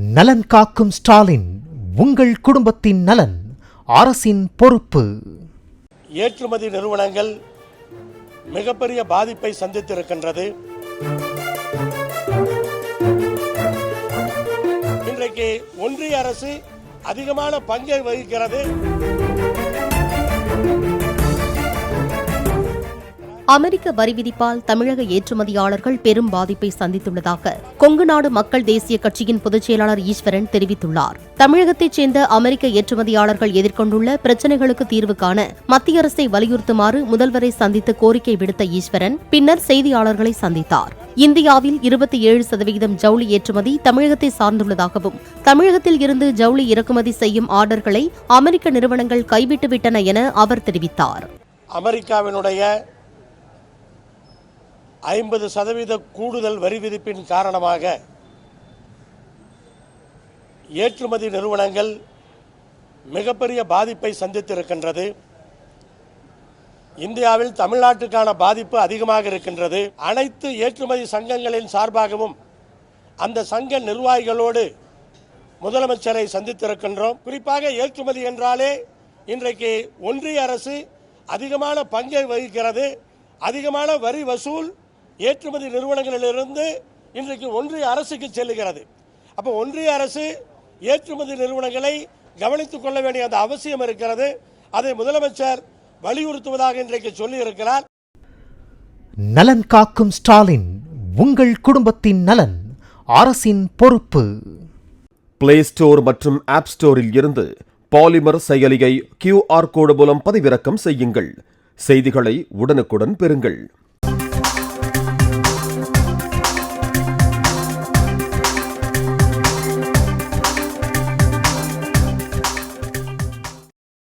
நலன் காக்கும் ஸ்டாலின் உங்கள் குடும்பத்தின் நலன் அரசின் பொறுப்பு. ஏற்றுமதி நிறுவனங்கள் மிகப்பெரிய பாதிப்பை சந்தித்திருக்கின்றது. இன்றைக்கு ஒன்றிய அரசு அதிகமான பங்கை வகிக்கிறது. அமெரிக்க வரி விதிப்பால் தமிழக ஏற்றுமதியாளர்கள் பெரும் பாதிப்பை சந்தித்துள்ளதாக கொங்கு நாடு மக்கள் தேசிய கட்சியின் பொதுச் செயலாளர் ஈஸ்வரன் தெரிவித்துள்ளார். தமிழகத்தைச் சேர்ந்த அமெரிக்க ஏற்றுமதியாளர்கள் எதிர்கொண்டுள்ள பிரச்சினைகளுக்கு தீர்வு காண மத்திய அரசை வலியுறுத்துமாறு முதல்வரை சந்தித்து கோரிக்கை விடுத்த ஈஸ்வரன் பின்னர் செய்தியாளர்களை சந்தித்தார். இந்தியாவில் இருபத்தி ஏழு சதவிகிதம் ஜவுளி ஏற்றுமதி தமிழகத்தை சார்ந்துள்ளதாகவும் தமிழகத்தில் இருந்து ஜவுளி இறக்குமதி செய்யும் ஆர்டர்களை அமெரிக்க நிறுவனங்கள் கைவிட்டுவிட்டன என அவர் தெரிவித்தார். அமெரிக்காவினுடைய ஐம்பது சதவீத கூடுதல் வரி விதிப்பின் காரணமாக ஏற்றுமதி நிறுவனங்கள் மிகப்பெரிய பாதிப்பை சந்தித்திருக்கின்றது. இந்தியாவில் தமிழ்நாட்டுக்கான பாதிப்பு அதிகமாக இருக்கின்றது. அனைத்து ஏற்றுமதி சங்கங்களின் சார்பாகவும் அந்த சங்க நிர்வாகிகளோடு முதலமைச்சரை சந்தித்திருக்கின்றோம். குறிப்பாக ஏற்றுமதி என்றாலே இன்றைக்கு ஒன்றிய அரசு அதிகமான பங்கை வகிக்கிறது. அதிகமான வரி வசூல் ஏற்றுமதி நிறுவனங்களிலிருந்து இன்றைக்கு ஒன்றிய அரசுக்கு செல்லுகிறது. அப்போ ஒன்றிய அரசு ஏற்றுமதி நிறுவனங்களை கவனித்துக் கொள்ள வேண்டிய அந்த அவசியம் இருக்கிறது. அதை முதலமைச்சர் வலியுறுத்துவதாக இன்றைக்கு சொல்லியிருக்கிறார். நலன் காக்கும் ஸ்டாலின் உங்கள் குடும்பத்தின் நலன் அரசின் பொறுப்பு. பிளே ஸ்டோர் மற்றும் ஆப் ஸ்டோரில் இருந்து பாலிமர் செயலியை கியூஆர் கோடு மூலம் பதிவிறக்கம் செய்யுங்கள். செய்திகளை உடனுக்குடன் பெறுங்கள்.